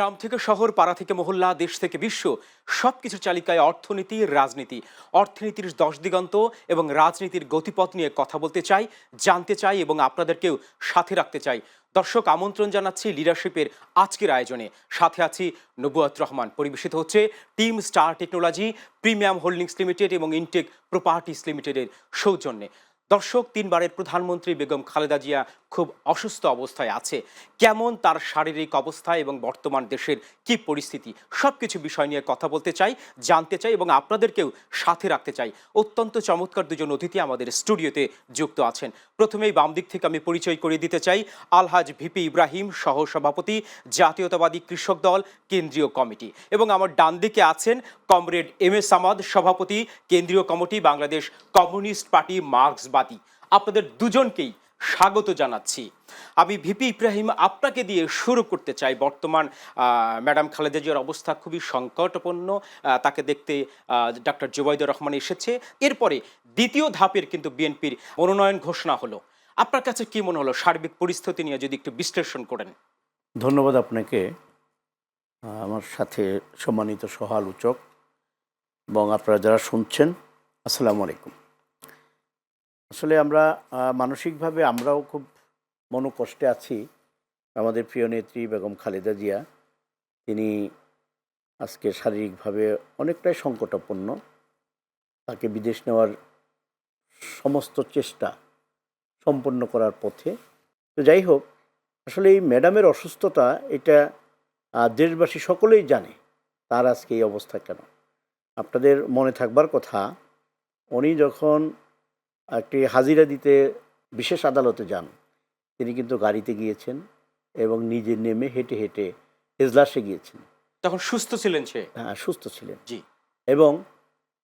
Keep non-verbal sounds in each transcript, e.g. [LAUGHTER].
গ্রাম থেকে শহর, পাড়া থেকে মহল্লা, দেশ থেকে বিশ্ব সব সবকিছু চালিকায় অর্থনীতি, রাজনীতি। অর্থনীতির দশ দিগন্ত এবং রাজনীতির গতিপথ নিয়ে কথা বলতে চাই, জানতে চাই এবং আপনাদেরকেও সাথে রাখতে চাই। দর্শক, আমন্ত্রণ জানাচ্ছি লিডারশিপের আজকের আয়োজনে। সাথে আছি নবুয়াত রহমান। পরিবেশিত হচ্ছে team star technology premium holdings limited এবং ইনটেক প্রপার্টিস লিমিটেডের সৌজন্যে। দর্শক, তিনবারের প্রধানমন্ত্রী বেগম খালেদা জিয়া খুব অসুস্থ অবস্থায় আছে। কেমন তার শারীরিক অবস্থা এবং বর্তমান দেশের কি পরিস্থিতি? সব কিছু বিষয় নিয়ে কথা বলতে চাই, জানতে চাই এবং আপনাদেরকেও সাথে রাখতে চাই। অত্যন্ত চমৎকার দুজন অতিথি আমাদের স্টুডিওতে যুক্ত আছেন। প্রথমেই বাম দিক থেকে আমি পরিচয় করিয়ে দিতে চাই, আলহাজ ভিপি ইব্রাহিম সহ সভাপতি জাতীয়তাবাদী কৃষক দল, কেন্দ্রীয় কমিটি। এবং আমার ডান দিকে আছেন কমরেড এম এস সামাদ, সভাপতি, কেন্দ্রীয় কমিটি, বাংলাদেশ কমিউনিস্ট পার্টি, মার্ক্সবাদী। আপনাদের দুজনকেই স্বাগত জানাচ্ছি। আমি ভিপি ইব্রাহিম আপনাকে দিয়ে শুরু করতে চাই বর্তমান ম্যাডাম খালেদা জিয়ার অবস্থা খুবই সংকটপন্ন তাকে দেখতে ডক্টর জুবাইদুর রহমান এসেছে। এরপরে দ্বিতীয় ধাপের কিন্তু বিএনপির মনোনয়ন ঘোষণা হলো। আপনার কাছে কি মনে হলো? সার্বিক পরিস্থিতি নিয়ে যদি একটু বিশ্লেষণ করেন। ধন্যবাদ আপনাকে। আমার সাথে সম্মানিত সহ আলোচক এবং আপনারা যারা শুনছেন, আসসালামু আলাইকুম। আসলে আমরা মানসিকভাবে আমরাও খুব মনোকষ্টে আছি। আমাদের প্রিয় নেত্রী বেগম খালেদা জিয়া, তিনি আজকে শারীরিকভাবে অনেকটাই সংকটাপন্ন তাকে বিদেশ নেওয়ার সমস্ত চেষ্টা সম্পন্ন করার পথে। তো যাই হোক, আসলে এই ম্যাডামের অসুস্থতা এটা দেশবাসী সকলেই জানে, তার আজকে এই অবস্থা কেন? আপনাদের মনে থাকবার কথা, উনি যখন একটি হাজিরা দিতে বিশেষ আদালতে যান। তিনি কিন্তু গাড়িতে গিয়েছেন এবং নিজে নেমে হেঁটে হেঁটে এজলাসে গিয়েছেন। তখন সুস্থ ছিলেন সে? হ্যাঁ সুস্থ ছিলেন। জি। এবং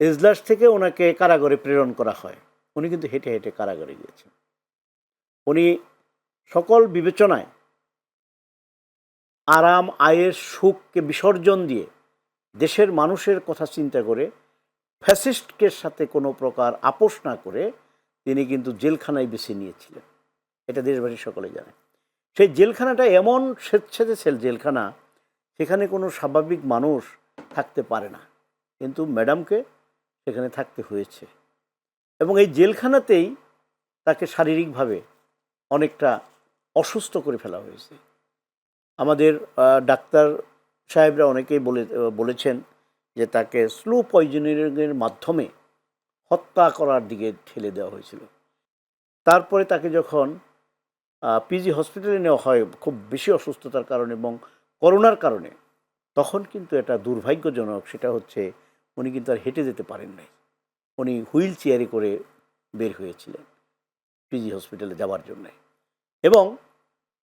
এজলাস থেকে ওনাকে কারাগারে প্রেরণ করা হয়। উনি কিন্তু হেঁটে হেঁটে কারাগারে গিয়েছেন। উনি সকল বিবেচনায় আরাম আয়ের সুখকে বিসর্জন দিয়ে দেশের মানুষের কথা চিন্তা করে ফ্যাসিস্টকে সাথে কোনো প্রকার আপোষ না করে তিনি কিন্তু জেলখানায় বেছে নিয়েছিলেন। এটা দেশবাসী সকলে জানে। সেই জেলখানাটা এমন স্বেচ্ছাতে সেল জেলখানা, সেখানে কোনো স্বাভাবিক মানুষ থাকতে পারে না। কিন্তু ম্যাডামকে সেখানে থাকতে হয়েছে। এবং এই জেলখানাতেই তাকে শারীরিকভাবে অনেকটা অসুস্থ করে ফেলা হয়েছে। আমাদের ডাক্তার সাহেবরা অনেকেই বলে, বলেছেন যে তাকে স্লো পয়জনিংয়ের মাধ্যমে হত্যা করার দিকে ঠেলে দেওয়া হয়েছিল। তারপরে তাকে যখন পিজি হসপিটালে নেওয়া হয় খুব বেশি অসুস্থতার কারণে এবং করোনার কারণে, তখন কিন্তু এটা দুর্ভাগ্যজনক, সেটা হচ্ছে উনি কিন্তু আর হেঁটে যেতে পারেন নাই। উনি হুইল চেয়ারে করে বের হয়েছিলেন পিজি হসপিটালে যাওয়ার জন্যে। এবং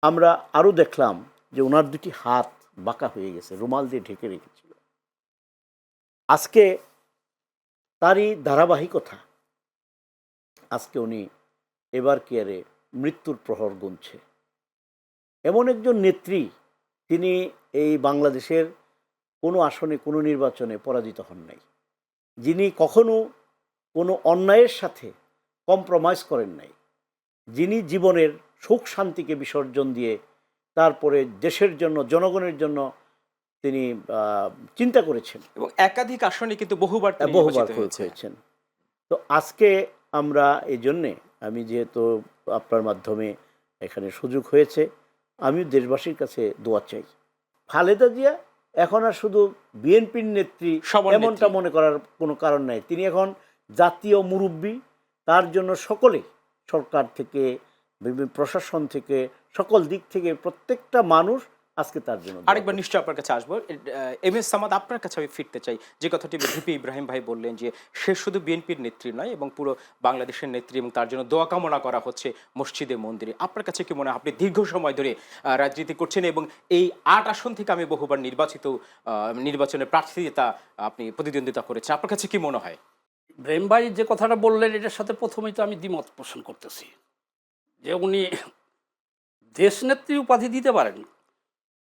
আমরা আরও দেখলাম যে ওনার দুটি হাত বাঁকা হয়ে গেছে, রুমাল দিয়ে ঢেকে রেখেছিল। আজকে তারই ধারাবাহিকতা। আজকে উনি এবার কেয়ারে মৃত্যুর প্রহর গুনছে। এমন একজন নেত্রী তিনি এই বাংলাদেশের কোনো আসনে, কোনো নির্বাচনে পরাজিত হন নাই। যিনি কখনো কোনো অন্যায়ের সাথে কম্প্রোমাইজ করেন নাই। যিনি জীবনের সুখ শান্তিকে বিসর্জন দিয়ে তারপরে দেশের জন্য, জনগণের জন্য তিনি চিন্তা করেছেন। এবং একাধিক আসনে কিন্তু বহুবার বহুবার হয়েছেন। তো আজকে আমরা এই জন্যে আমি যেহেতু আপনার মাধ্যমে এখানে সুযোগ হয়েছে আমি দেশবাসীর কাছে দোয়া চাই। খালেদা জিয়া এখন আর শুধু বিএনপির নেত্রী। এমনটা মনে করার কোনো কারণ নাই। তিনি এখন জাতীয় মুরব্বী তার জন্য সকলে সরকার থেকে বিভিন্ন প্রশাসন থেকে সকল দিক থেকে প্রত্যেকটা মানুষ আজকে তার জন্য আরেকবার নিশ্চয়ই আপনার কাছে আসব। এম এস সামাদ আপনার কাছে আমি ফিরতে চাই। যে কথাটি ভিপি ইব্রাহিম ভাই বললেন যে সে শুধু বিএনপির নেত্রী নয় এবং পুরো বাংলাদেশের নেত্রী এবং তার জন্য দোয়া কামনা করা হচ্ছে মসজিদে মন্দিরে। আপনার কাছে কি মনে হয়? আপনি দীর্ঘ সময় ধরে রাজনীতি করছেন এবং এই আট আসন থেকে আমি বহুবার নির্বাচিত আহ, নির্বাচনের প্রার্থিতা আপনি প্রতিদ্বন্দ্বিতা করেছেন। আপনার কাছে কি মনে হয়? ব্রেম ভাই যে কথাটা বললেন এটার সাথে প্রথমেই তো আমি দ্বিমত পোষণ করতেছি। যে উনি দেশনেত্রী উপাধি দিতে পারেন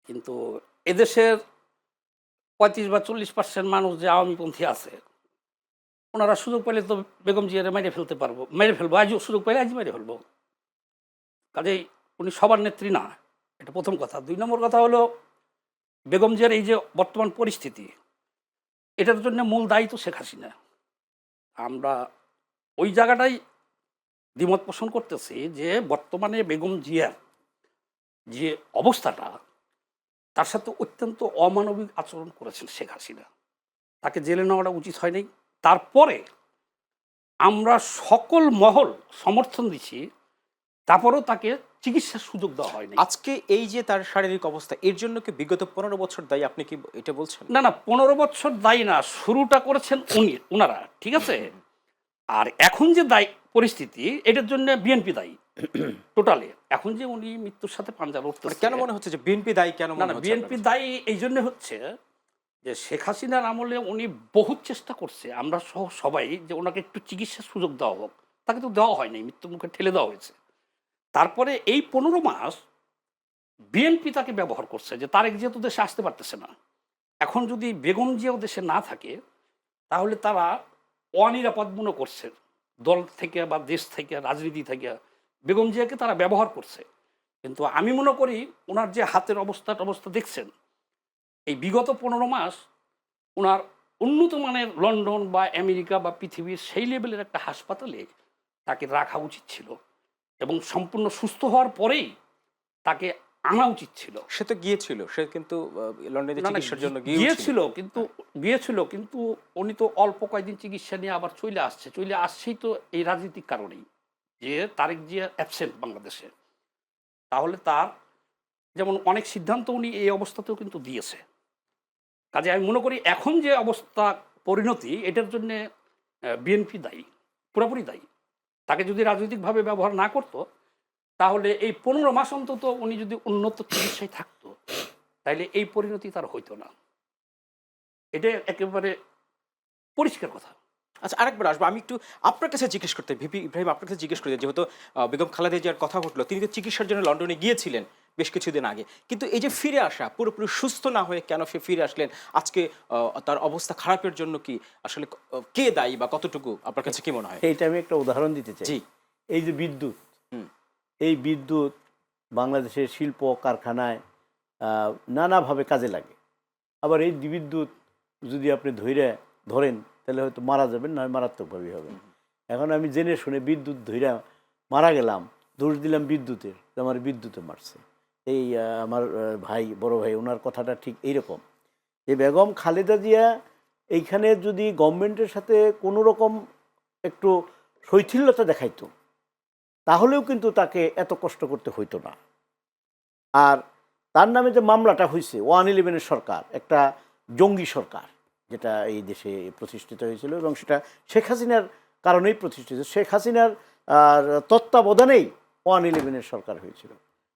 কিন্তু এদেশের পঁয়ত্রিশ বা চল্লিশ পার্সেন্ট মানুষ যে আওয়ামীপন্থী আছে, ওনারা সুযোগ পেলে তো বেগম জিয়ারে মেরে ফেলতে পারব। মেরে ফেলব, আজও সুযোগ পেলে আজই মেরে ফেলব। কাজেই উনি সবার নেত্রী না, এটা প্রথম কথা। দুই নম্বর কথা হলো, বেগম জিয়ার এই যে বর্তমান পরিস্থিতি, এটার জন্য মূল দায়ী তো শেখ হাসিনা। আমরা ওই জায়গাটাই দ্বিমত পোষণ করতেছি যে বর্তমানে বেগম জিয়ার যে অবস্থাটা তার সাথে অত্যন্ত অমানবিক আচরণ করেছেন শেখ হাসিনা। তাকে জেলে নেওয়াটা উচিত হয়নি। তারপরে আমরা সকল মহল সমর্থন দিচ্ছি তারপরেও তাকে চিকিৎসার সুযোগ দেওয়া হয়নি। আজকে এই যে তার শারীরিক অবস্থা এর জন্য কি বিগত পনেরো বছর দায়ী আপনি কি এটা বলছেন? না না পনেরো বছর দায়ী না শুরুটা করেছেন উনি ওনারা ঠিক আছে? আর এখন যে দায়ী পরিস্থিতি এটার জন্য বিএনপি দায়ী। টোটালি এখন যে উনি মৃত্যুর সাথে পাঞ্জা মানে লড়তেছে কেন মনে হচ্ছে যে বিএনপি দায়ী কেন না মনে বিএনপি দায়ী এই জন্য হচ্ছে যে শেখ হাসিনার আমলে উনি বহুত চেষ্টা করছে। আমরা সহ সবাই যে ওনাকে একটু চিকিৎসার সুযোগ দেওয়া হোক তাকে তো দেওয়া হয়নি মৃত্যু মুখে ঠেলে দেওয়া হয়েছে। তারপরে এই পনেরো মাস বিএনপি তাকে ব্যবহার করছে যে তারেক যেহেতু দেশে আসতে পারতেছে না। এখন যদি বেগম জিয়াও দেশে না থাকে তাহলে তারা অনিরাপদ মনে করছে। দল থেকে বা দেশ থেকে রাজনীতি থেকে। বেগম জিয়াকে তারা ব্যবহার করছে। কিন্তু আমি মনে করি ওনার যে হাতের অবস্থা অবস্থা দেখছেন এই বিগত পনেরো মাস ওনার উন্নত মানের লন্ডন বা আমেরিকা বা পৃথিবীর সেই লেভেলের একটা হাসপাতালে তাকে রাখা উচিত ছিল এবং সম্পূর্ণ সুস্থ হওয়ার পরেই তাকে আনা উচিত ছিল। সে তো গিয়েছিল সে কিন্তু আহ, লন্ডনে না, না, চিকিৎসার জন্য গিয়েছিল গিয়েছিল কিন্তু গিয়েছিল কিন্তু উনি তো অল্প কয়েকদিন চিকিৎসা নিয়ে আবার চলে আসছে চলে আসছেই তো এই রাজনৈতিক কারণেই। যে তারেক জিয়া অ্যাবসেন্ট বাংলাদেশে। তাহলে তার যেমন অনেক সিদ্ধান্ত উনি এই অবস্থাতেও কিন্তু দিয়েছে। কাজে আমি মনে করি এখন যে অবস্থা পরিণতি, এটার জন্যে বিএনপি দায়ী, পুরোপুরি দায়ী। তাকে যদি রাজনৈতিকভাবে ব্যবহার না করতো, তাহলে এই পনেরো মাস অন্তত উনি যদি উন্নত চিকিৎসায় থাকতো, তাইলে এই পরিণতি তার হইতো না। এটা একেবারে পরিষ্কার কথা। আচ্ছা আরেকবার আসব। আমি একটু আপনার কাছে জিজ্ঞেস করতে ভিপি ইব্রাহিম আপনার কাছে জিজ্ঞেস করতে যেহেতু বেগম খালেদা জিয়ার কথা ঘটলো তিনি তো চিকিৎসার জন্য লন্ডনে গিয়েছিলেন বেশ কিছুদিন আগে। কিন্তু এই যে ফিরে আসা পুরোপুরি সুস্থ না হয়ে কেন সে ফিরে আসলেন আজকে তার অবস্থা খারাপের জন্য কি আসলে কে দায়ী বা কতটুকু আপনার কাছে কি মনে হয়? এইটা আমি একটা উদাহরণ দিতে চাই। এই যে বিদ্যুৎ এই বিদ্যুৎ বাংলাদেশের শিল্প কারখানায় নানাভাবে কাজে লাগে। আবার এই বিদ্যুৎ যদি আপনি ধৈরে ধরেন তাহলে হয়তো মারা যাবেন, নয় মারাত্মকভাবে হবেন এখন আমি জেনে শুনে বিদ্যুৎ ধৈরা মারা গেলাম, দোষ দিলাম বিদ্যুতের আমার বিদ্যুতে মারছে। এই আমার ভাই, বড় ভাই, ওনার কথাটা ঠিক এইরকম। যে বেগম খালেদা জিয়া এইখানে যদি গভর্নমেন্টের সাথে কোনো রকম একটু শৈথিল্যতা দেখাইতো, তাহলেও কিন্তু তাকে এত কষ্ট করতে হইতো না। আর তার নামে যে মামলাটা হয়েছে ওয়ান ইলেভেনের সরকার, একটা জঙ্গি সরকার যেটা এই দেশে প্রতিষ্ঠিত হয়েছিল এবং সেটা শেখ হাসিনার কারণেই প্রতিষ্ঠিত। শেখ হাসিনার তত্ত্বাবধানেই ওয়ান ইলেভেনের সরকার হয়েছিল।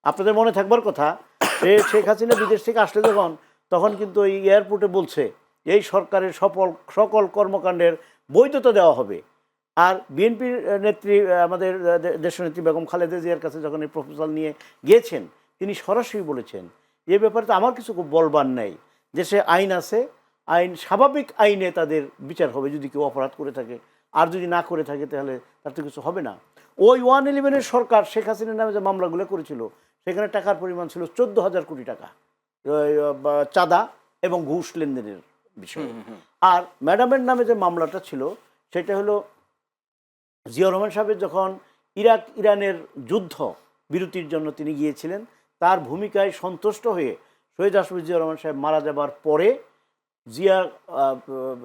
আপনাদের মনে থাকবার কথা, সে শেখ হাসিনা বিদেশ থেকে আসলে যখন, তখন কিন্তু ওই এয়ারপোর্টে বলছে, এই সরকারের সফল, সকল কর্মকাণ্ডের বৈধতা দেওয়া হবে। আর বিএনপির নেত্রী, আমাদের দেশনেত্রী বেগম খালেদা জিয়ার কাছে যখন এই প্রপোজাল নিয়ে গিয়েছেন, তিনি সরাসরি বলেছেন, এ ব্যাপারে তো আমার কিছু বলবার নেই। দেশে আইন আছে আইন স্বাভাবিক আইনে তাদের বিচার হবে যদি কেউ অপরাধ করে থাকে। আর যদি না করে থাকে তাহলে তার তো কিছু হবে না। ওই ওয়ান ইলেভেনের সরকার শেখ হাসিনার নামে যে মামলাগুলো করেছিল সেখানে টাকার পরিমাণ ছিল চোদ্দ হাজার কোটি টাকা। চাঁদা এবং ঘুষ লেনদেনের বিষয়ে। আর ম্যাডামের নামে যে মামলাটা ছিল সেটা হলো জিয়া রহমান সাহেবের যখন ইরাক ইরানের যুদ্ধ বিরতির জন্য তিনি গিয়েছিলেন তার ভূমিকায় সন্তুষ্ট হয়ে শহীদ আশফাক জিয়া রহমান সাহেব মারা যাবার পরে জিয়া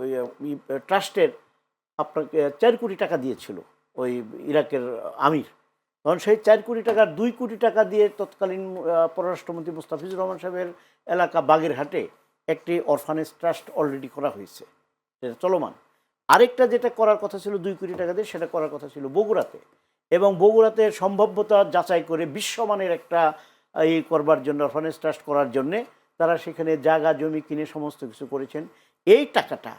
ইয়ে, ট্রাস্টের আপনাকে চার কোটি টাকা দিয়েছিল ওই ইরাকের আমির। তখন সেই চার কোটি টাকার দুই কোটি টাকা দিয়ে তৎকালীন পররাষ্ট্রমন্ত্রী মুস্তাফিজুর রহমান সাহেবের এলাকা বাগেরহাটে একটি অরফানেজ ট্রাস্ট অলরেডি করা হয়েছে। সেটা চলমান। আরেকটা যেটা করার কথা ছিল দুই কোটি টাকা দিয়ে সেটা করার কথা ছিল বগুড়াতে। এবং বগুড়াতে সম্ভাব্যতা যাচাই করে বিশ্বমানের একটা এই করবার জন্য অরফানেজ ট্রাস্ট করার জন্যে তারা সেখানে জায়গা, জমি কিনে সমস্ত কিছু করেছেন। এই টাকাটা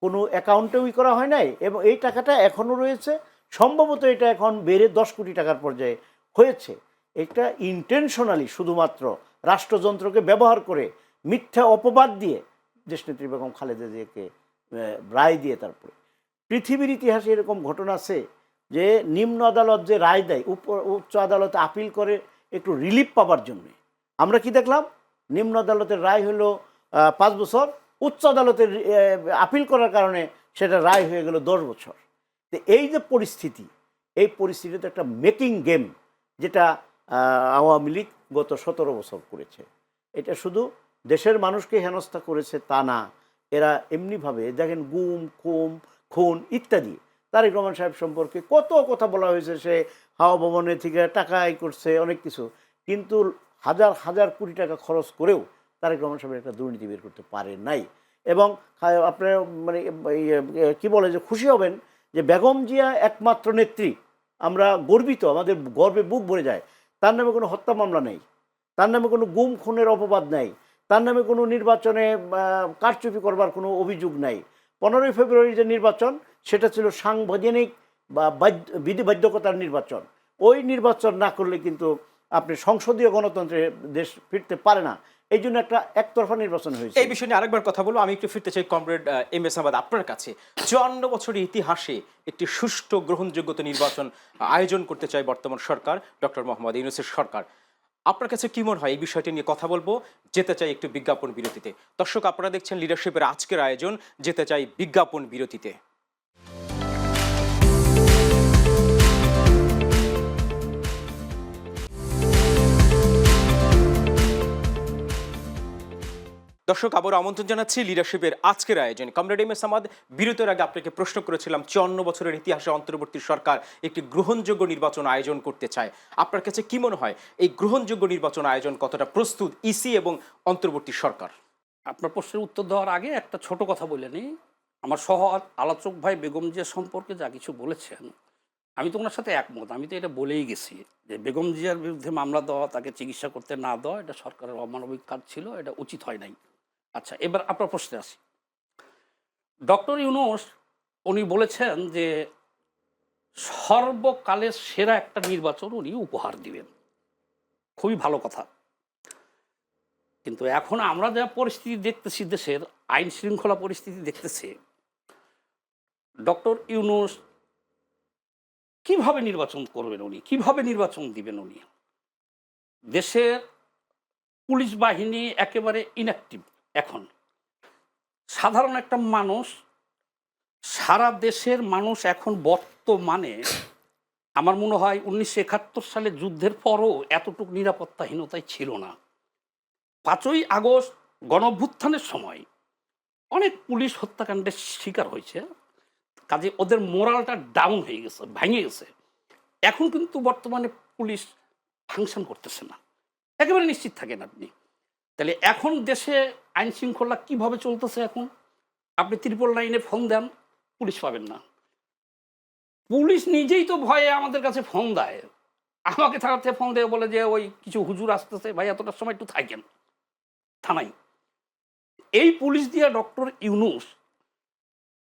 কোনো অ্যাকাউন্টেই করা হয় নাই এবং এই টাকাটা এখনও রয়েছে। সম্ভবত এটা এখন বেড়ে দশ কোটি টাকার পর্যায়ে হয়েছে। এটা ইন্টেনশনালি শুধুমাত্র রাষ্ট্রযন্ত্রকে ব্যবহার করে মিথ্যা অপবাদ দিয়ে দেশনেত্রী বেগম খালেদা জিয়াকে রায় দিয়ে তারপরে। পৃথিবীর ইতিহাসে এরকম ঘটনা আছে যে নিম্ন আদালত যে রায় দেয়, উপ- উচ্চ আদালতে আপিল করে একটু রিলিফ পাবার জন্যে। আমরা কি দেখলাম? নিম্ন আদালতের রায় হলো পাঁচ বছর। উচ্চ আদালতের আপিল করার কারণে সেটা রায় হয়ে গেল দশ বছর। তো এই যে পরিস্থিতি, এই পরিস্থিতিতে একটা মেকিং গেম যেটা আওয়ামী লীগ গত সতেরো বছর করেছে। এটা শুধু দেশের মানুষকে হেনস্থা করেছে তা না, এরা এমনিভাবে দেখেন গুম খুম খুন ইত্যাদি। তারেক রহমান সাহেব সম্পর্কে কত কথা বলা হয়েছে, সে হাওয়া ভবনে থেকে টাকা আয় করছে, অনেক কিছু। কিন্তু হাজার হাজার কোটি টাকা খরচ করেও তারেক রহমান সাহেব একটা দুর্নীতি বের করতে পারে নাই। এবং আপনার মানে কি বলে যে খুশি হবেন যে বেগম জিয়া একমাত্র নেত্রী। আমরা গর্বিত, আমাদের গর্বে বুক ভরে যায়। তার নামে কোনো হত্যা মামলা নেই। তার নামে কোনো গুম, খুনের অপবাদ নাই। তার নামে কোনো নির্বাচনে কারচুপি করবার কোনো অভিযোগ নাই। পনেরোই ফেব্রুয়ারি যে নির্বাচন, সেটা ছিল সাংবিধানিক বা বাধ্য, বিধি বাধ্যকতার নির্বাচন। ওই নির্বাচন না করলে কিন্তু আপনি সংসদীয় গণতন্ত্রে দেশ ফিরতে পারে না। এই জন্য একটা একতরফা নির্বাচন হয়েছে। এই বিষয় নিয়ে আরেকবার কথা বলব। আমি একটু ফিরতে চাই কমরেড এম এস আহমদ, আপনার কাছে। চুয়ান্ন বছরের ইতিহাসে একটি সুষ্ঠু গ্রহণযোগ্যতা নির্বাচন আয়োজন করতে চায় বর্তমান সরকার, ডক্টর মোহাম্মদ ইউনুসের সরকার। আপনার কাছে কি মনে হয় এই বিষয়টি নিয়ে কথা বলব? যেতে চাই একটু বিজ্ঞাপন বিরতিতে। দর্শক, আপনারা দেখছেন লিডারশিপের আজকের আয়োজন, যেতে চাই বিজ্ঞাপন বিরতিতে। দর্শক আবার আমন্ত্রণ জানাচ্ছি লিডারশিপের আজকের আয়োজন। কমরেড এম এস আমাদ বিরতির আগে আপনাকে প্রশ্ন করেছিলাম, চুয়ান্ন বছরের ইতিহাসে অন্তর্বর্তী সরকার একটি গ্রহণযোগ্য নির্বাচন আয়োজন করতে চায়। আপনার কাছে কি মনে হয়, এই গ্রহণযোগ্য নির্বাচন আয়োজন কতটা প্রস্তুত ইসি এবং অন্তর্বর্তী সরকার? আপনার প্রশ্নের উত্তর দেওয়ার আগে একটা ছোট কথা বলে নিই। আমার সহ আলোচক ভাই বেগম জিয়া সম্পর্কে যা কিছু বলেছেন, আমি তো ওনার সাথে একমত। আমি তো এটা বলেই গেছি যে বেগম জিয়ার বিরুদ্ধে মামলা দেওয়া, তাকে চিকিৎসা করতে না দেওয়া, এটা সরকারের অমানবিক কাজ ছিল, এটা উচিত হয় নাই। আচ্ছা এবার আপনার প্রশ্নে আসি। ডক্টর ইউনুস, উনি বলেছেন যে সর্বকালের সেরা একটা নির্বাচন উনি উপহার দিবেন। খুবই ভালো কথা। কিন্তু এখন আমরা যা পরিস্থিতি দেখতেছি, দেশের আইন শৃঙ্খলা পরিস্থিতি দেখতেছি, ডক্টর ইউনুস কীভাবে নির্বাচন করবেন উনি? কীভাবে নির্বাচন দিবেন উনি? দেশের পুলিশ বাহিনী একেবারে ইনঅ্যাক্টিভ এখন। সাধারণ একটা মানুষ, সারা দেশের মানুষ এখন বর্তমানে, আমার মনে হয় উনিশশো একাত্তর সালে যুদ্ধের পরও এতটুকু নিরাপত্তাহীনতায় ছিল না। পাঁচই আগস্ট গণভ্যুত্থানের সময় অনেক পুলিশ হত্যাকাণ্ডের শিকার হয়েছে, কাজে ওদের মোরালটা ডাউন হয়ে গেছে, ভেঙে গেছে। এখন কিন্তু বর্তমানে পুলিশ ফাংশন করতেছে না। একেবারে নিশ্চিত থাকেন আপনি। তাহলে এখন দেশে আইন শৃঙ্খলা কীভাবে চলতেছে এখন? আপনি ত্রিপল লাইনে ফোন দেন, পুলিশ পাবেন না। পুলিশ নিজেই তো ভয়ে আমাদের কাছে ফোন দেয়। আমাকে থাকাতে ফোন দিয়ে, বলে যে ওই কিছু হুজুর আসতেছে, ভাই, এতটার সময় একটু থাকেন। থানায়। এই পুলিশ দিয়ে ডক্টর ইউনুস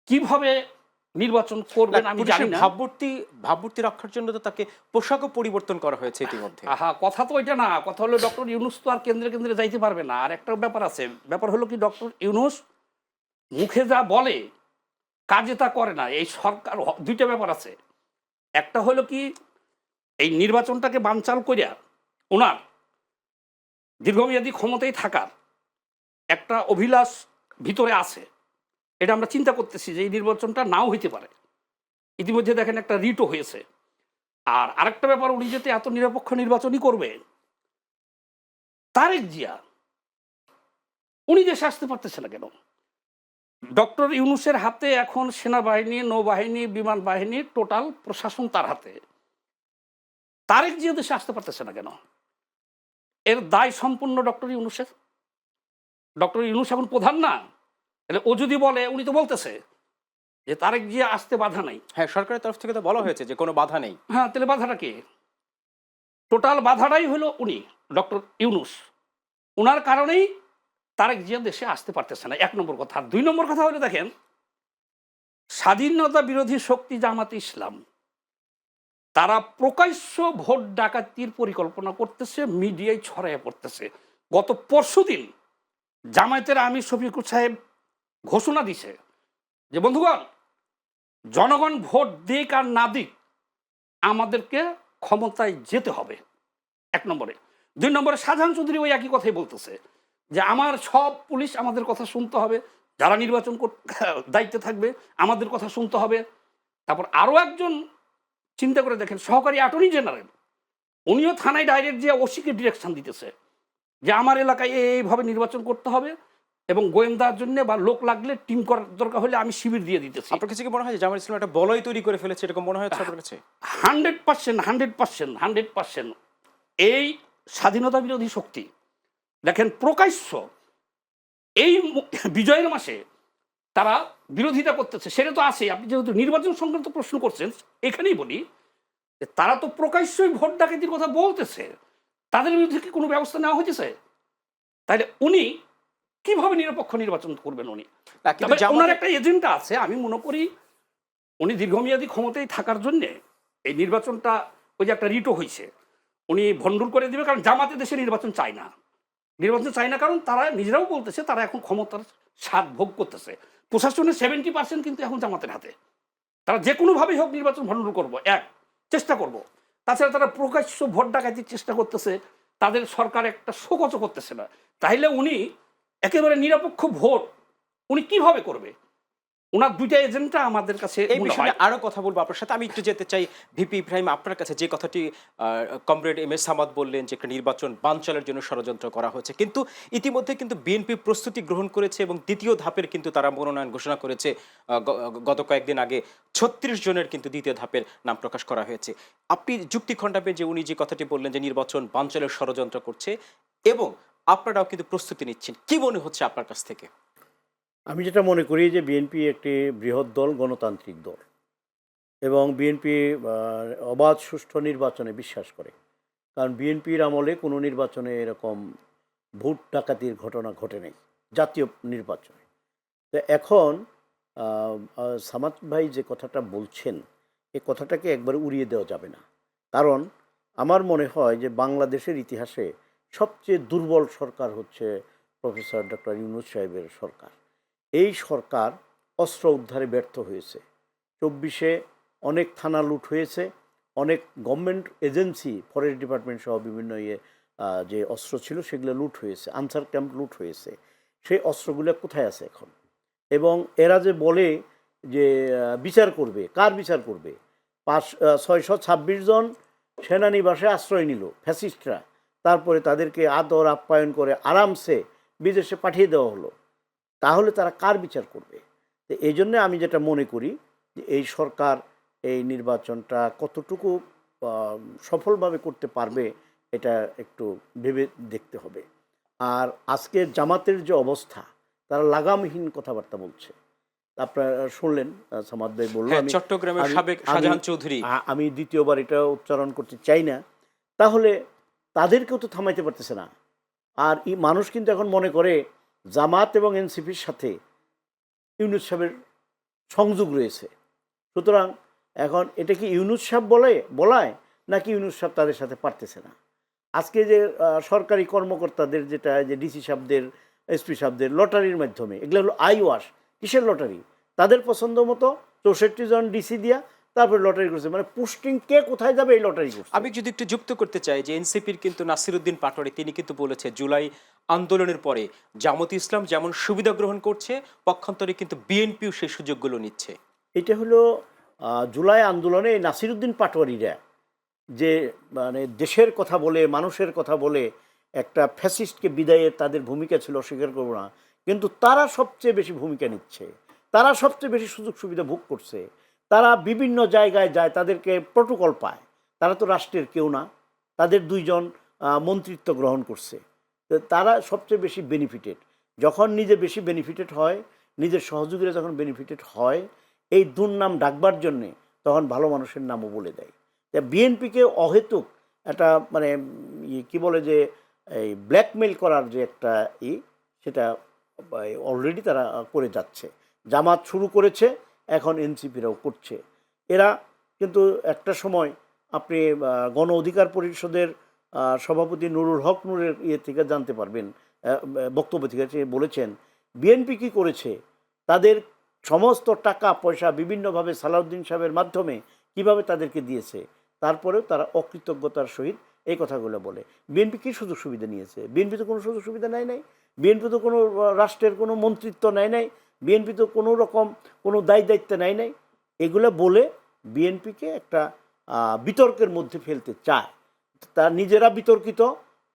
কীভাবে নির্বাচন করবেন আমি জানি না। ভাবমূর্তি ভাবমূর্তি রক্ষার জন্য তো তাকে পোশাকও পরিবর্তন করা হয়েছে ইতিমধ্যে। আহা কথা তো ওইটা না কথা হলো ডক্টর ইউনুস তো আর কেন্দ্রে কেন্দ্রে যাইতে পারবে না আর একটা ব্যাপার আছে ব্যাপার হলো কি ডক্টর ইউনুস মুখে যা বলে কাজে তা করে না এই সরকার দুইটা ব্যাপার আছে। একটা হলো কি এই নির্বাচনটাকে বানচাল করিয়া ওনার দীর্ঘমেয়াদী ক্ষমতায় থাকার একটা অভিলাষ ভিতরে আছে। এটা আমরা চিন্তা করতেছি যে এই নির্বাচনটা নাও হইতে পারে। ইতিমধ্যে দেখেন একটা রিটও হয়েছে। আর আরেকটা ব্যাপার, উনি যেতে এত নিরপেক্ষ নির্বাচনই করবে, তারেক জিয়া, উনি দেশে আসতে পারতেছে না কেন? ডক্টর ইউনুসের হাতে এখন সেনাবাহিনী, নৌবাহিনী, বিমান বাহিনী, টোটাল প্রশাসন তার হাতে। তারেক জিয়া দেশে আসতে পারতেছে না কেন? এর দায় সম্পূর্ণ ডক্টর ইউনুসের? ডক্টর ইউনুস এখন প্রধান না? তাহলে ও যদি বলে উনি তো বলতেছে যে তারেক জিয়া আসতে বাধা নাই। হ্যাঁ সরকারের তরফ থেকে তো বলা হয়েছে যে কোনো বাধা নেই। হ্যাঁ তাহলে বাধাটা কে? টোটাল বাধাটাই হলো উনি ডক্টর ইউনুস। ওনার কারণেই তারেক জিয়া দেশে আসতে পারতেছে না। এক নম্বর কথা। দুই নম্বর কথা হলো দেখেন স্বাধীনতা বিরোধী শক্তি জামাতে ইসলাম তারা প্রকাশ্য ভোট ডাকাতির পরিকল্পনা করতেছে মিডিয়ায় ছড়াইয়ে পড়তেছে। গত পরশুদিন জামায়াতের আমির শফিকুর সাহেব ঘোষণা দিছে যে, বন্ধুগণ, জনগণ ভোট দিক আর না দিক, আমাদেরকে ক্ষমতায় যেতে হবে। এক নম্বরে। দুই নম্বরে, শাহজাহান চৌধুরী ওই একই কথাই বলতেছে যে, আমার সব পুলিশ আমাদের কথা শুনতে হবে, যারা নির্বাচন [LAUGHS] দায়িত্বে থাকবে, আমাদের কথা শুনতে হবে। তারপর আরও একজন চিন্তা করে দেখেন, সহকারী অ্যাটর্নি জেনারেল, উনিও থানায় ডাইরেক্ট যে ওসিকে ডিরেকশন দিতেছে যে, আমার এলাকায় এই- এইভাবে নির্বাচন করতে হবে এবং গোয়েন্দার জন্য বা লোক লাগলে টিম করার দরকার হলে আমি শিবির দিয়ে দিতেছি। আপনার কাছে কি মনে হয় যে জামাত ইসলাম একটা বলয় তৈরি করে ফেলেছে? এরকম মনে হয় আপনার কাছে? Hundred percent hundred percent hundred percent. এই স্বাধীনতা বিরোধী শক্তি দেখেন প্রকাশ্য এই বিজয়ের মাসে তারা বিরোধিতা করতেছে। সেটা তো আছে আপনি যেহেতু নির্বাচন সংক্রান্ত প্রশ্ন করছেন এখানেই বলি যে তারা তো প্রকাশ্যই ভোট ডাকাতির কথা বলতেছে। তাদের বিরুদ্ধে কি কোনো ব্যবস্থা নেওয়া হয়েছে তাহলে উনি কীভাবে নিরপেক্ষ নির্বাচন করবেন উনি? ওনার একটা এজেন্ডা আছে আমি মনে করি উনি দীর্ঘমেয়াদী ক্ষমতায় থাকার জন্য এই নির্বাচনটা ওই যে একটা রিটো হয়েছে উনি ভণ্ডুল করে দিবে কারণ জামাতে দেশে নির্বাচন চায় না। নির্বাচন চায় না কারণ তারা নিজেরাও বলতেছে তারা এখন ক্ষমতার স্বাদ ভোগ করতেছে। প্রশাসনের সেভেন্টি পার্সেন্ট কিন্তু এখন জামাতের হাতে। তারা যে কোনোভাবেই হোক নির্বাচন ভণ্ডুল করব এক চেষ্টা করব। তাছাড়া তারা প্রকাশ্য ভোট ডাকাতির চেষ্টা করতেছে তাদের সরকার একটা শোকচ করতেছে না। তাইলে উনি একেবারে নিরপেক্ষ ভোট উনি কীভাবে করবে? ওনার দুইটা এজেন্টটা আমাদের কাছে এই বিষয়ে হয়। আরও কথা বলব আপনার সাথে। আমি একটু যেতে চাই ভিপি ইব্রাহিম আপনার কাছে। যে কথাটি কমরেড এম এস সামাদ বললেন যে একটা নির্বাচন বানচালের জন্য ষড়যন্ত্র করা হয়েছে। কিন্তু ইতিমধ্যে কিন্তু বিএনপি প্রস্তুতি গ্রহণ করেছে এবং দ্বিতীয় ধাপের কিন্তু তারা মনোনয়ন ঘোষণা করেছে। গত কয়েকদিন আগে ছত্রিশ জনের কিন্তু দ্বিতীয় ধাপের নাম প্রকাশ করা হয়েছে। আপনি যুক্তি খণ্ডাবেন যে উনি যে কথাটি বললেন যে নির্বাচন বানচালের ষড়যন্ত্র করছে এবং আপনারাও কিন্তু প্রস্তুতি নিচ্ছেন। কি মনে হচ্ছে আপনার কাছ থেকে? আমি যেটা মনে করি যে বিএনপি একটি বৃহৎ দল, গণতান্ত্রিক দল এবং বিএনপি অবাধ, সুষ্ঠু নির্বাচনে বিশ্বাস করে। কারণ বিএনপির আমলে কোনো নির্বাচনে এরকম ভোট ডাকাতির ঘটনা ঘটে নাই, জাতীয় নির্বাচনে। তো এখন সামাদ ভাই যে কথাটা বলছেন এই কথাটাকে একবারে উড়িয়ে দেওয়া যাবে না। কারণ আমার মনে হয় যে বাংলাদেশের ইতিহাসে সবচেয়ে দুর্বল সরকার হচ্ছে প্রফেসর ডক্টর ইউনুস সাহেবের সরকার। এই সরকার অস্ত্র উদ্ধারে ব্যর্থ হয়েছে। চব্বিশে অনেক থানা লুট হয়েছে, অনেক গভর্নমেন্ট এজেন্সি ফরেস্ট ডিপার্টমেন্ট সহ বিভিন্ন ইয়ে যে অস্ত্র ছিল সেগুলো লুট হয়েছে, আনসার ক্যাম্প লুট হয়েছে। সেই অস্ত্রগুলো কোথায় আছে এখন? এবং এরা যে বলে যে বিচার করবে, কার বিচার করবে? পাঁচ ছয়শো ছাব্বিশ জন সেনানিবাসে আশ্রয় নিল ফ্যাসিস্টরা তারপরে তাদেরকে আদর আপ্যায়ন করে আরামসে বিদেশে পাঠিয়ে দেওয়া হলো। তাহলে তারা কার বিচার করবে? তো এই জন্যে আমি যেটা মনে করি যে এই সরকার এই নির্বাচনটা কতটুকু সফলভাবে করতে পারবে এটা একটু ভেবে দেখতে হবে। আর আজকের জামাতের যে অবস্থা তারা লাগামহীন কথাবার্তা বলছে। আপনারা শুনলেন সামাদ ভাই বলল হ্যাঁ চট্টগ্রামের সাবেক শাহজাহান চৌধুরী। আমি দ্বিতীয়বার এটা উচ্চারণ করতে চাই না। তাহলে তাদেরকেও তো থামাইতে পারতেছে না। আর এই মানুষ কিন্তু এখন মনে করে জামাত এবং এনসিপির সাথে ইউনুস সাহেবের সংযোগ রয়েছে। সুতরাং এখন এটা কি ইউনুস সাহেব বলে, বলায়, নাকি ইউনুস সাহেব তাদের সাথে পারতেছে না? আজকে যে সরকারি কর্মকর্তাদের যেটা, যে ডিসি সাহেবদের এসপি সাহেবদের লটারির মাধ্যমে, এগুলো হলো আই ওয়াশ, কিসের লটারি? তাদের পছন্দ মতো চৌষট্টি জন ডিসি দিয়া তারপরে লটারি করছে। মানে পোস্টিং কে কোথায় যাবে এই লটারি করছে? আমি যদি একটু যুক্ত করতে চাই যে এনসিপির কিন্তু নাসিরুদ্দিন পাটোয়ারি তিনি কিন্তু বলেছে জুলাই আন্দোলনের পরে জামাত ইসলাম যেমন সুবিধা গ্রহণ করছে পক্ষান্তরে কিন্তু বিএনপিও সেই সুযোগগুলো নিচ্ছে। এটা হলো জুলাই আন্দোলনে নাসিরুদ্দিন পাটোয়ারিরা যে মানে দেশের কথা বলে মানুষের কথা বলে একটা ফ্যাসিস্টকে বিদায়ের তাদের ভূমিকা ছিল অস্বীকার করব না। কিন্তু তারা সবচেয়ে বেশি ভূমিকা নিচ্ছে। তারা সবচেয়ে বেশি সুযোগ সুবিধা ভোগ করছে। তারা বিভিন্ন জায়গায় যায়, তাদেরকে প্রোটোকল পায়। তারা তো রাষ্ট্রের কেউ না। তাদের দুইজন মন্ত্রিত্ব গ্রহণ করছে। তারা সবচেয়ে বেশি বেনিফিটেড যখন নিজে বেশি বেনিফিটেড হয়, নিজের সহযোগীরা যখন বেনিফিটেড হয়, এই দুর্নাম ডাকবার জন্যে তখন ভালো মানুষের নামও বলে দেয়। বিএনপিকে অহেতুক একটা মানে কি বলে যে, এই ব্ল্যাকমেল করার যে একটা ই, সেটা অলরেডি তারা করে যাচ্ছে। জামাত শুরু করেছে এখন এনসিপিরাও করছে। এরা কিন্তু একটা সময় আপনি গণ অধিকার পরিষদের সভাপতি নুরুল হক নুরের ইয়ে থেকে জানতে পারবেন বক্তব্য থেকে বলেছেন, বিএনপি কি করেছে? তাদের সমস্ত টাকা পয়সা বিভিন্নভাবে সালাউদ্দিন সাহেবের মাধ্যমে কীভাবে তাদেরকে দিয়েছে? তারপরেও তারা অকৃতজ্ঞতার সহিত এই কথাগুলো বলে। বিএনপি কী সুযোগ সুবিধা নিয়েছে? বিএনপি তো কোনো সুযোগ সুবিধা নেয় নাই। বিএনপি তো কোনো রাষ্ট্রের কোনো মন্ত্রিত্ব নেয় নাই। বিএনপি তো কোনো রকম কোনো দায় দায়িত্ব নেয় নাই। এগুলো বলে বিএনপিকে একটা বিতর্কের মধ্যে ফেলতে চায়। তা নিজেরা বিতর্কিত,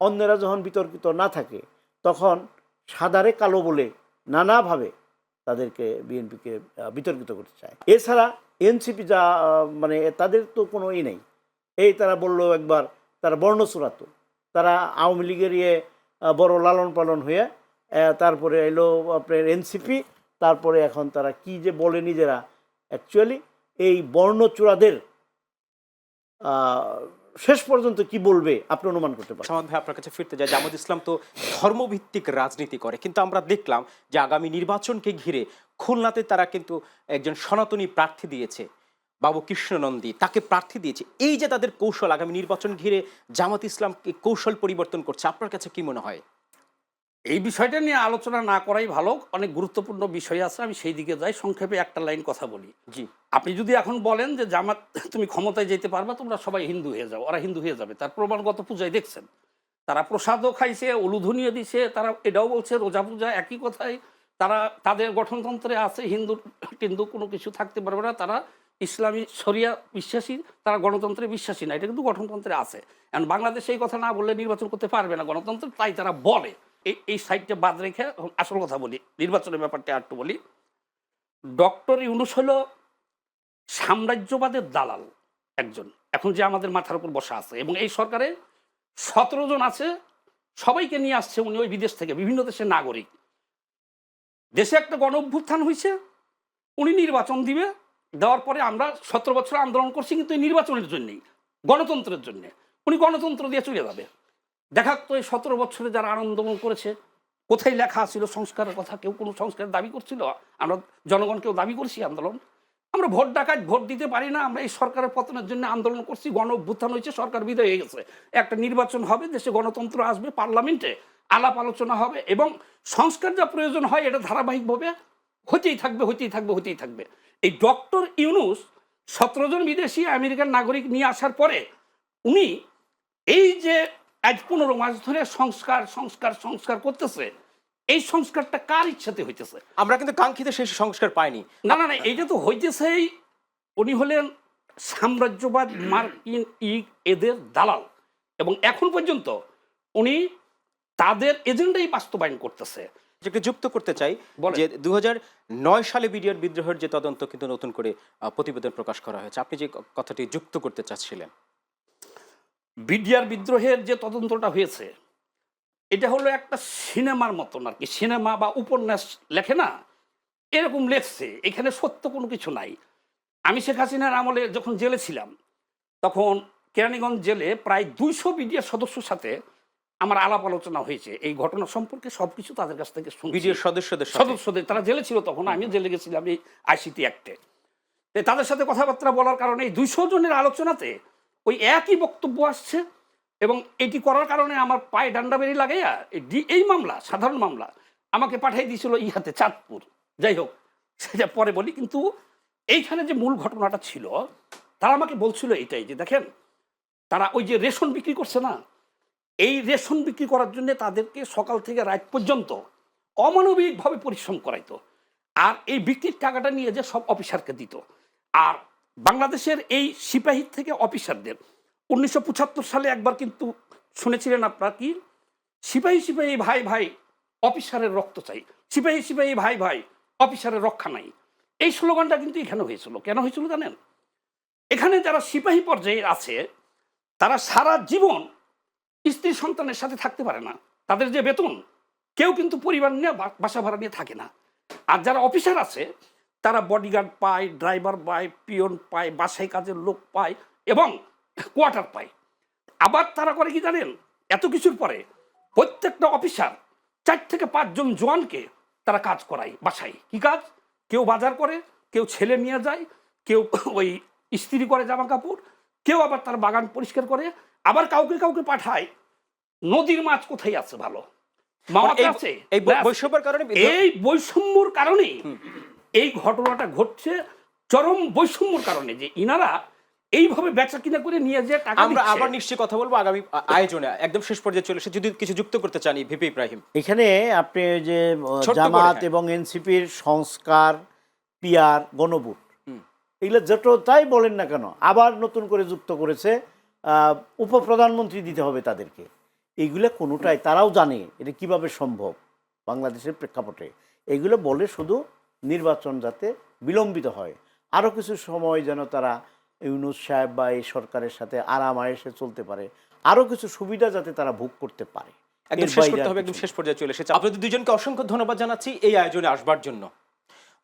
অন্যরা যখন বিতর্কিত না থাকে, তখন সাদারে কালো বলে নানাভাবে তাদেরকে বিএনপিকে বিতর্কিত করতে চায়। এছাড়া এনসিপি যা মানে তাদের তো কোনো ই নেই। এই তারা বলল একবার, তারা বর্ণ চূড়াতো তারা আওয়ামী লীগের ইয়ে বড় লালন পালন হয়ে তারপরে এলো আপনার এনসিপি। তারপরে এখন তারা কি যে বলে নিজেরা? অ্যাকচুয়ালি এই বর্ণচূড়াদের শেষ পর্যন্ত কি বলবে আপনি অনুমান করতে পারেন। সামাদ ভাই, আপনার কাছে ফিরতে যায় জামাত ইসলাম তো ধর্মভিত্তিক রাজনীতি করে, কিন্তু আমরা দেখলাম যে আগামী নির্বাচনকে ঘিরে খুলনাতে তারা কিন্তু একজন সনাতনী প্রার্থী দিয়েছে, বাবু কৃষ্ণনন্দী, তাকে প্রার্থী দিয়েছে। এই যে তাদের কৌশল, আগামী নির্বাচন ঘিরে জামাত ইসলাম কৌশল পরিবর্তন করছে, আপনার কাছে কি মনে হয়? এই বিষয়টা নিয়ে আলোচনা না করাই ভালো। অনেক গুরুত্বপূর্ণ বিষয় আছে আমি সেই দিকে যাই। সংক্ষেপে একটা লাইন কথা বলি। জি। আপনি যদি এখন বলেন যে জামাত তুমি ক্ষমতায় যেতে পারবে তোমরা সবাই হিন্দু হয়ে যাও ওরা হিন্দু হয়ে যাবে। তার প্রমাণগত পূজায় দেখছেন। তারা প্রসাদও খাইছে উলুধুনিও দিছে তারা এটাও বলছে রোজা পূজা একই কথাই। তারা তাদের গঠনতন্ত্রে আছে হিন্দু টিন্দু কোনো কিছু থাকতে পারবে না। তারা ইসলামী শরিয়া বিশ্বাসী তারা গণতন্ত্রে বিশ্বাসী না। এটা কিন্তু গঠনতন্ত্রে আছে। এখন বাংলাদেশে এই কথা না বললে নির্বাচন করতে পারবে না গণতন্ত্র তাই তারা বলে। এই এই সাইডটা বাদ রেখে আসল কথা বলি, নির্বাচনের ব্যাপারটা একটু বলি। ডক্টর ইউনুস হলো সাম্রাজ্যবাদের দালাল একজন, এখন যে আমাদের মাথার উপর বসা আছে এবং এই সরকারে সতেরো জন আছে, সবাইকে নিয়ে আসছে উনি ওই বিদেশ থেকে, বিভিন্ন দেশের নাগরিক। দেশে একটা গণ অভ্যুত্থান হয়েছে উনি নির্বাচন দিবে, দেওয়ার পরে আমরা সতেরো বছর আন্দোলন করছি কিন্তু এই নির্বাচনের জন্যেই, গণতন্ত্রের জন্যে। উনি গণতন্ত্র দিয়ে চলে যাবে। দেখা তো এই সতেরো বছরে যারা আন্দোলন করেছে, কোথায় লেখা ছিল সংস্কারের কথা? কেউ কোনো সংস্কারের দাবি করছিল? আমরা জনগণকেও দাবি করছি আন্দোলন। আমরা ভোট ডাকাত, ভোট দিতে পারি না, আমরা এই সরকারের পতনের জন্য আন্দোলন করছি, গণ অভ্যুত্থান হয়েছে, সরকার বিদায় হয়ে গেছে। একটা নির্বাচন হবে, দেশে গণতন্ত্র আসবে, পার্লামেন্টে আলাপ আলোচনা হবে এবং সংস্কার যা প্রয়োজন হয় এটা ধারাবাহিকভাবে হতেই থাকবে হতেই থাকবে হতেই থাকবে। এই ডক্টর ইউনুস সতেরো জন বিদেশি আমেরিকান নাগরিক নিয়ে আসার পরে উনি এই যে আজ পনেরো মাস ধরে সংস্কার সংস্কার সংস্কার করতেছে। এই সংস্কারটা কার ইচ্ছাতে হইতেছে? আমরা কিন্তু কাঙ্ক্ষিত সেই সংস্কার পাইনি। না না না এইটা তো হইতেছেই। উনি হলেন সাম্রাজ্যবাদ মার্কিন ইগ এদের দালাল। এবং এখন পর্যন্ত উনি তাদের এজেন্ডাই বাস্তবায়ন করতেছে। যেটা যুক্ত করতে চাই। যে দু নয় সালে বিডিআর বিদ্রোহের যে তদন্ত কিন্তু নতুন করে প্রতিবেদন প্রকাশ করা হয়েছে। আপনি যে কথাটি যুক্ত করতে চাচ্ছিলেন। বিডিআর বিদ্রোহের যে তদন্তটা হয়েছে এটা হলো একটা সিনেমার মতন আর কি। সিনেমা বা উপন্যাস লেখে না এরকম লেখছে এখানে সত্য কোনো কিছু নাই। আমি শেখ হাসিনার আমলে যখন জেলে ছিলাম তখন কেরানীগঞ্জ জেলে প্রায় দুইশো বিডিআর সদস্যর সাথে আমার আলাপ আলোচনা হয়েছে। এই ঘটনা সম্পর্কে সব কিছু তাদের কাছ থেকে বিডিআর সদস্যদের সদস্যদের তারা জেলে ছিল তখন আমি জেলে গেছিলাম এই আইসিটি অ্যাক্টে। তাদের সাথে কথাবার্তা বলার কারণে এই দুইশো জনের আলোচনাতে ওই একই বক্তব্য আসছে এবং এটি করার কারণে আমার পায়ে ডান্ডা বেরি লাগাইয়া এই ডি- এই মামলা, সাধারণ মামলা আমাকে পাঠিয়ে দিয়েছিল ইহাতে চাঁদপুর। যাই হোক, সেটা পরে বলি, কিন্তু এইখানে যে মূল ঘটনাটা ছিল, তারা আমাকে বলছিল এটাই যে দেখেন, তারা ওই যে রেশন বিক্রি করছে না, এই রেশন বিক্রি করার জন্য তাদেরকে সকাল থেকে রাত পর্যন্ত অমানবিকভাবে পরিশ্রম করাইতো, আর এই বিক্রির টাকাটা নিয়ে যে সব অফিসারকে দিত। আর বাংলাদেশের এই সিপাহী থেকে অফিসারদের, উনিশশো পঁচাত্তর সালে একবার কিন্তু শুনেছিলেন আপনারা কি, সিপাহী সিপাহী, ভাই ভাই, অফিসারের রক্ত চাই, সিপাহী সিপাহী, ভাই ভাই, অফিসারের রক্ষা নাই। এই স্লোগানটা কিন্তু এখানে হয়েছিল। কেন হয়েছিল জানেন? এখানে যারা সিপাহী পর্যায়ে আছে, তারা সারা জীবন স্ত্রী সন্তানের সাথে থাকতে পারে না। তাদের যে বেতন, কেউ কিন্তু পরিবার নিয়ে বাসা ভাড়া নিয়ে থাকে না। আর যারা অফিসার আছে তারা বডিগার্ড পায় ড্রাইভার পায় পিয়ন পায় বাসায় কাজের লোক পায় এবং কোয়ার্টার পায়। আবার তারা করে কি জানেন? এত কিছুর পরে প্রত্যেকটা অফিসার চার থেকে পাঁচজন জোয়ানকে তারা কাজ করায় বাসায়। কি কাজ? কেউ বাজার করে কেউ ছেলে নিয়ে যায় কেউ ওই ইস্ত্রি করে জামা কাপড় কেউ আবার তার বাগান পরিষ্কার করে আবার কাউকে কাউকে পাঠায়। নদীর মাছ কোথায় আছে ভালো? মামাতে আছে? এই বৈষম্যের কারণে এই বৈষম্যর কারণে এই ঘটনাটা ঘটছে চরম বৈষম্যর কারণে যে ইনারা এইভাবে বেচা কিনা করে নিয়ে যে টাকা আমরা আবার নিশ্চয়ই কথা বলব আগামী আয়োজনে। একদম শেষ পর্যায়ে চলে এসে যদি কিছু যুক্ত করতে চান ভিপি ইব্রাহিম। এখানে আপনি যে জামাত হ্যাঁ। এবং এনসিপির সংস্কার পিয়ার গণভোট হুম। এগুলো যতটাই বলেন না কেন আবার নতুন করে যুক্ত করেছে আহ, উপপ্রধানমন্ত্রী দিতে হবে তাদেরকে। এইগুলো কোনোটাই তারাও জানে এটা কীভাবে সম্ভব বাংলাদেশের প্রেক্ষাপটে। এগুলো বলে শুধু নির্বাচন যাতে বিলম্বিত হয়। আরও কিছু সময় যেন তারা ইউনুস সাহেব বা এই সরকারের সাথে আরাম আয়েসে চলতে পারে। আরও কিছু সুবিধা যাতে তারা ভোগ করতে পারে। একদম শেষ করতে হবে একদম শেষ পর্যায়ে চলে এসেছে। আপনাদের দুজনকে অসংখ্য ধন্যবাদ জানাচ্ছি এই আয়োজনে আসবার জন্য।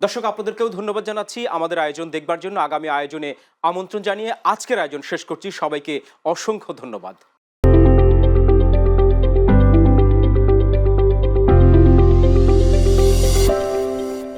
দর্শক আপনাদেরকেও ধন্যবাদ জানাচ্ছি। আমাদের আয়োজন দেখবার জন্য আগামী আয়োজনে আমন্ত্রণ জানিয়ে আজকের আয়োজন শেষ করছি। সবাইকে অসংখ্য ধন্যবাদ।